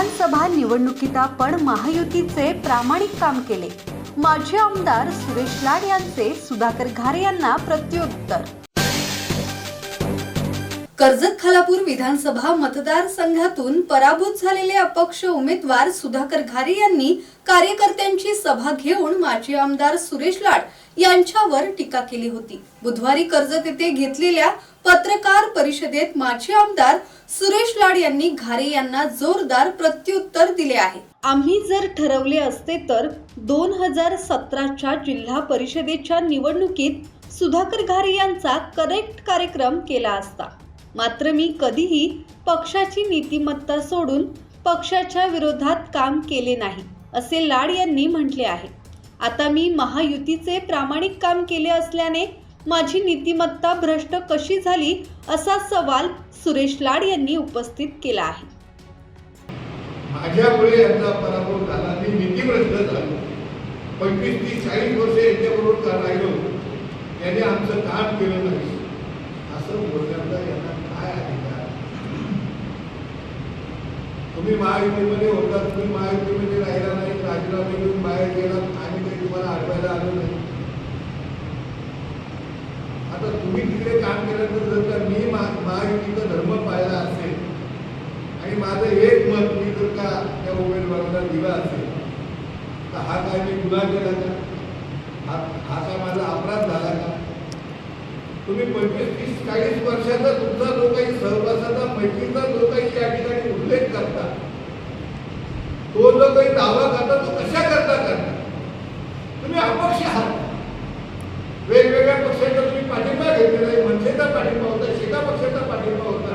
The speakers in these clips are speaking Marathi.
विधानसभा निवडणुकीत आपण महायुतीचे प्रामाणिक काम केले. माजी आमदार सुरेश लाड यांचे सुधाकर घारे यांना प्रत्युत्तर कर्जत खालापूर विधानसभा मतदारसंघातून पराभूत झालेले अपक्ष उमेदवार सुधाकर घारे यांनी कार्यकर्त्यांची सभा घेऊन माजी आमदार सुरेश लाड यांच्यावर टीका केली होती. बुधवारी कर्जत येथे घेतलेल्या पत्रकार परिषदेत माजी आमदार सुरेश लाड यांनी घारे यांना जोरदार प्रत्युत्तर दिले आहे. आम्ही जर ठरवले असते तर दोन हजार सतराच्या जिल्हा परिषदेच्या निवडणुकीत सुधाकर घारे यांचा करेक्ट कार्यक्रम केला असता. मात्र मी कधीही पक्षाची नीतिमत्ता सोडून पक्षाच्या विरोधात काम केले नाही असे लाड यांनी म्हटले आहे. आता मी महायुतीचे प्रामाणिक काम केले असल्याने माझी नीतिमत्ता भ्रष्ट कशी झाली असा सवाल सुरेश लाड यांनी उपस्थित केला आहे. माझ्यामुळे यांचा पराभव झाला. मी नीतीभ्रष्ट झालो. पंचवीस तीस चाळीस वर्ष यांच्याबरोबर राहिलो त्याने आमचं काम केलं नाही. असं बोलण्याचा यांना काय अधिकार? तुम्ही महायुतीमध्ये होता तुम्ही महायुतीमध्ये राहिला नाही राजीनामे घेऊन बाहेर गेला आम्ही काही तुम्हाला आठवायला आलो नाही. आता तुम्ही तिकडे काम केल्यानंतर जर का मी महायुतीचा धर्म पाहिला असेल आणि माझं एक मत मी जर का त्या उमेदवाराला दिला असेल तर हा काय मी गुन्हा केला का? हा हा काय माझा अपराध तुम्ही पंचवीस तीस चाळीस वर्षाचा तुमचा जो काही सहवासाचा मैत्रीचा जो काही या ठिकाणी उल्लेख करता तो जो काही दावा करता तो कशा करता करता? तुम्ही अपक्ष आहात. वेगवेगळ्या पक्षाचा तुम्ही पाठिंबा घेतलेला आहे. मनसेचा पाठिंबा होता शेका पक्षाचा पाठिंबा होता.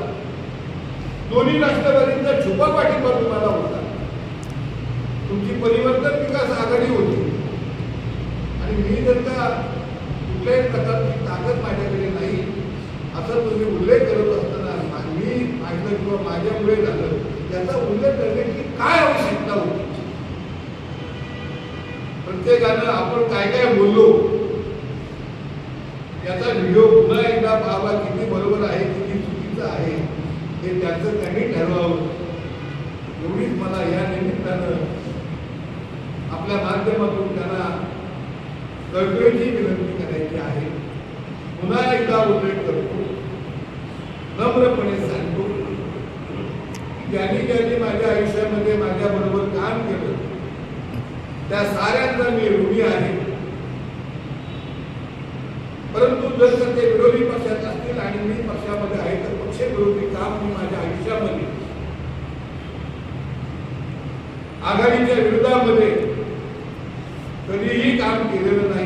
दोन्ही राष्ट्रवादींचा छुपा पाठिंबा तुम्हाला होता. तुमची परिवर्तन विकास आघाडी होती. आणि मी जर का कुठल्याही प्रकारची ताकद माझ्याकडे असं तुम्ही उल्लेख करत असताना मी माझं किंवा माझ्यामुळे झालं याचा उल्लेख करण्याची काय आवश्यकता होती? प्रत्येकानं आपण काय काय बोललो याचा व्हिडिओ पुन्हा एकदा पाहावा किती बरोबर आहे किती चुकीचं आहे हे त्याचं त्यांनी ठरवावं. एवढीच मला या निमित्तानं आपल्या माध्यमातून त्यांना कळकळीची विनंती करायची आहे. पुन्हा एकदा उल्लेख करतो. नम्रपणे सांगतो. ज्यांनी ज्यांनी माझ्या आयुष्यामध्ये माझ्याबरोबर काम केलं त्या साऱ्यांचा मी ऋणी आहे. परंतु जर ते विरोधी पक्षात असतील आणि मी पक्षामध्ये आहे तर पक्षविरोधी काम मी माझ्या आयुष्यामध्ये. आघाडीच्या विरोधामध्ये कधीही काम केलेलं नाही.